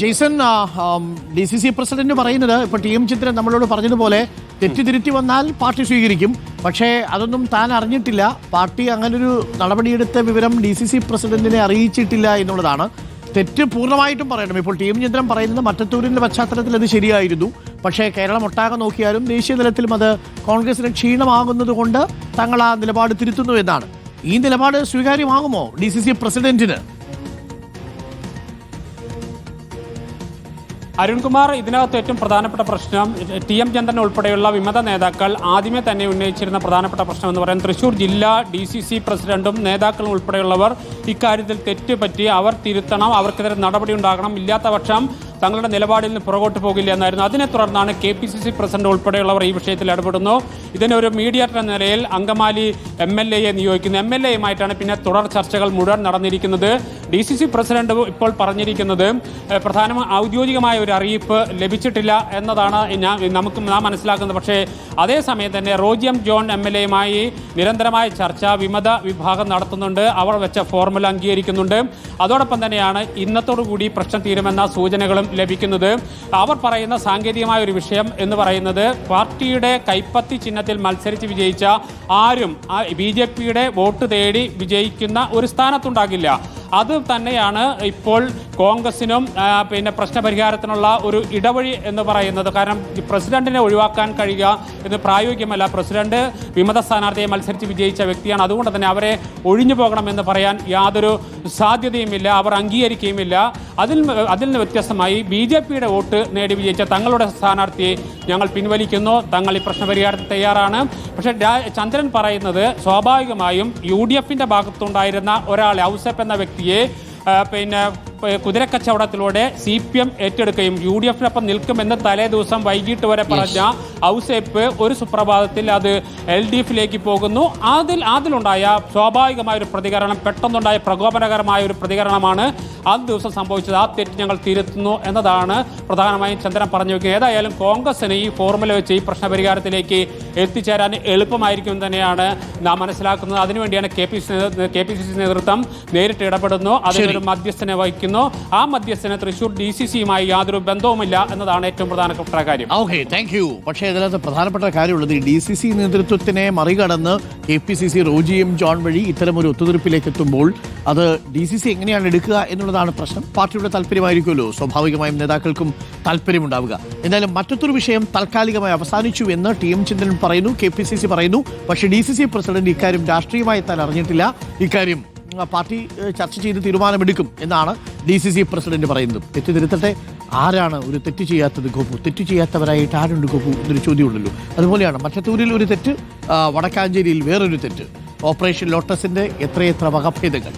Jason D C C president പറയുന്നത് ഇപ്പൊ T M Chithran നമ്മളോട് പറഞ്ഞതുപോലെ തെറ്റിതിരുത്തി വന്നാൽ പാർട്ടി സ്വീകരിക്കും. പക്ഷേ അതൊന്നും താൻ അറിഞ്ഞിട്ടില്ല. പാർട്ടി അങ്ങനൊരു നടപടിയെടുത്ത വിവരം ഡി സി സി പ്രസിഡന്റിനെ അറിയിച്ചിട്ടില്ല എന്നുള്ളതാണ്. തെറ്റ് പൂർണമായിട്ടും പറയണം. ഇപ്പോൾ ടി എം ചിത്രം പറയുന്നത് മറ്റത്തൂരിന്റെ പശ്ചാത്തലത്തിൽ അത് ശരിയായിരുന്നു. പക്ഷേ കേരളം ഒട്ടാകെ നോക്കിയാലും ദേശീയ തലത്തിലും അത് കോൺഗ്രസിന് ക്ഷീണമാകുന്നത് കൊണ്ട് തങ്ങൾ ആ നിലപാട് തിരുത്തുന്നു എന്നാണ്. ഈ നിലപാട് സ്വീകാര്യമാകുമോ ഡി സി സി പ്രസിഡന്റിന്? അരുൺകുമാർ ഇതിനകത്ത് ഏറ്റവും പ്രധാനപ്പെട്ട പ്രശ്നം ടി എം ചന്ദ്രൻ ഉൾപ്പെടെയുള്ള വിമത നേതാക്കൾ ആദ്യമേ തന്നെ ഉന്നയിച്ചിരുന്ന പ്രധാനപ്പെട്ട പ്രശ്നം എന്ന് പറയാൻ തൃശൂർ ജില്ലാ ഡി സി സി പ്രസിഡന്റും നേതാക്കളും ഉൾപ്പെടെയുള്ളവർ ഇക്കാര്യത്തിൽ തെറ്റ് പറ്റി അവർ തിരുത്തണം അവർക്കെതിരെ നടപടി ഉണ്ടാകണം. ഇല്ലാത്ത പക്ഷം തങ്ങളുടെ നിലപാടിൽ നിന്ന് പുറകോട്ട് പോകില്ല എന്നായിരുന്നു. അതിനെ തുടർന്നാണ് K P C C president ഉൾപ്പെടെയുള്ളവർ ഈ വിഷയത്തിൽ ഇടപെടുന്നു. ഇതിനൊരു മീഡിയേറ്റർ എന്ന നിലയിൽ അങ്കമാലി എം എൽ എയെ നിയോഗിക്കുന്നു. എം എൽ എയുമായിട്ടാണ് പിന്നെ തുടർ ചർച്ചകൾ മുഴുവൻ നടന്നിരിക്കുന്നത്. ഡി സി സി പ്രസിഡന്റ് ഇപ്പോൾ പറഞ്ഞിരിക്കുന്നത് പ്രധാന ഔദ്യോഗികമായ ഒരു അറിയിപ്പ് ലഭിച്ചിട്ടില്ല എന്നതാണ് ഞാൻ നമുക്ക് നാം മനസ്സിലാക്കുന്നത്. പക്ഷേ അതേസമയം തന്നെ റോജിയം ജോൺ എം എൽ എയുമായി നിരന്തരമായ ചർച്ച വിമത വിഭാഗം നടത്തുന്നുണ്ട്. അവർ വെച്ച ഫോർമുല അംഗീകരിക്കുന്നുണ്ട്. അതോടൊപ്പം തന്നെയാണ് ഇന്നത്തോടു കൂടി പ്രശ്നം തീരുമെന്ന സൂചനകളും ലഭിക്കുന്നത്. അവർ പറയുന്ന സാങ്കേതികമായ ഒരു വിഷയം എന്ന് പറയുന്നത് പാർട്ടിയുടെ കൈപ്പത്തി ചിഹ്നത്തിൽ മത്സരിച്ച് വിജയിച്ച ആരും ബി ജെ പിയുടെ വോട്ട് തേടി വിജയിക്കുന്ന ഒരു സ്ഥാനത്തുണ്ടാകില്ല. അത് തന്നെയാണ് ഇപ്പോൾ കോൺഗ്രസിനും പിന്നെ പ്രശ്നപരിഹാരത്തിനുള്ള ഒരു ഇടവഴി എന്ന് പറയുന്നത്. കാരണം പ്രസിഡന്റിനെ ഒഴിവാക്കാൻ കഴിയുക എന്ന് പ്രായോഗികമല്ല. പ്രസിഡന്റ് വിമത സ്ഥാനാർത്ഥിയെ മത്സരിച്ച് വിജയിച്ച വ്യക്തിയാണ്. അതുകൊണ്ട് തന്നെ അവരെ ഒഴിഞ്ഞു പോകണമെന്ന് പറയാൻ യാതൊരു സാധ്യതയുമില്ല. അവർ അംഗീകരിക്കുകയുമില്ല. അതിൽ അതിൽ നിന്ന് വ്യത്യസ്തമായി ബി ജെ പിയുടെ വോട്ട് നേടി വിജയിച്ച തങ്ങളുടെ സ്ഥാനാർത്ഥിയെ ഞങ്ങൾ പിൻവലിക്കുന്നു. തങ്ങൾ ഈ പ്രശ്നപരിഹാരത്തിന് തയ്യാറാണ്. പക്ഷേ ചന്ദ്രൻ പറയുന്നത് സ്വാഭാവികമായും യു ഡി എഫിന്റെ ഭാഗത്തുണ്ടായിരുന്ന ഒരാളെ ഔസഫ് എന്ന വ്യക്തിയെ പിന്നെ കുതിരക്കച്ചവടത്തിലൂടെ സി പി എം ഏറ്റെടുക്കുകയും യു ഡി എഫിനൊപ്പം നിൽക്കുമെന്ന് തലേ ദിവസം വൈകിട്ട് വരെ പറഞ്ഞ ഔസേപ്പ് ഒരു സുപ്രഭാതത്തിൽ അത് എൽ ഡി എഫിലേക്ക് പോകുന്നു. അതിൽ അതിലുണ്ടായ സ്വാഭാവികമായ ഒരു പ്രതികരണം പെട്ടെന്നുണ്ടായ പ്രകോപനകരമായ ഒരു പ്രതികരണമാണ് ആ ദിവസം സംഭവിച്ചത്. ആ തെറ്റ് ഞങ്ങൾ തിരുത്തുന്നു എന്നതാണ് പ്രധാനമായും ചന്ദ്രൻ പറഞ്ഞു വെക്കുന്നത്. ഏതായാലും കോൺഗ്രസിന് ഈ ഫോർമുല വെച്ച് ഈ പ്രശ്നപരിഹാരത്തിലേക്ക് എത്തിച്ചേരാൻ എളുപ്പമായിരിക്കും എന്ന് തന്നെയാണ് നാം മനസ്സിലാക്കുന്നത്. അതിനുവേണ്ടിയാണ് K P C K P C C നേതൃത്വം നേരിട്ട് ഇടപെടുന്നു. അതിനൊരു മധ്യസ്ഥനെ വഹിക്കുന്നു. ആ മധ്യസ്ഥന് തൃശൂർ ഡി സി സിയുമായി യാതൊരു ബന്ധവുമില്ല എന്നതാണ് ഏറ്റവും പ്രധാനപ്പെട്ട കാര്യം. ഓക്കെ താങ്ക് യു പക്ഷേ ഇതിനകത്ത് പ്രധാനപ്പെട്ട കാര്യമുള്ളത് ഡി സി സി നേതൃത്വത്തിനെ മറികടന്ന് കെ പി സി സി റോജിയും ജോൺ വഴി ഇത്തരം ഒരു ഒത്തുതീർപ്പിലേക്ക് എത്തുമ്പോൾ അത് ഡി സി സി എങ്ങനെയാണ് എടുക്കുക എന്നുള്ളതാണ് പ്രശ്നം. പാർട്ടിയുടെ താല്പര്യമായിരിക്കുമല്ലോ. സ്വാഭാവികമായും നേതാക്കൾക്കും താല്പര്യമുണ്ടാവുക. എന്തായാലും മറ്റൊരു വിഷയം താൽക്കാലികമായി അവസാനിച്ചു എന്ന് ടി എം ചന്ദ്രൻ പറയുന്നു കെ പി സി സി പറയുന്നു. പക്ഷേ ഡി സി സി പ്രസിഡന്റ് ഇക്കാര്യം രാഷ്ട്രീയമായി താൻ അറിഞ്ഞിട്ടില്ല. ഇക്കാര്യം പാർട്ടി ചർച്ച ചെയ്ത് തീരുമാനമെടുക്കും എന്നാണ് ഡി സി സി പ്രസിഡന്റ് പറയുന്നത്. തെറ്റ് തിരുത്തട്ടെ ആരാണ് ഒരു തെറ്റ് ചെയ്യാത്തത് ഗോപു? തെറ്റ് ചെയ്യാത്തവരായിട്ട് ആരുണ്ട് ഗോപു? എന്നൊരു ചോദ്യമുണ്ടല്ലോ. അതുപോലെയാണ് മറ്റത്തൂരിൽ ഒരു തെറ്റ് വടക്കാഞ്ചേരിയിൽ വേറൊരു തെറ്റ്. ഓപ്പറേഷൻ ലോട്ടസിന്റെ എത്രയെത്ര വകഭേദങ്ങൾ?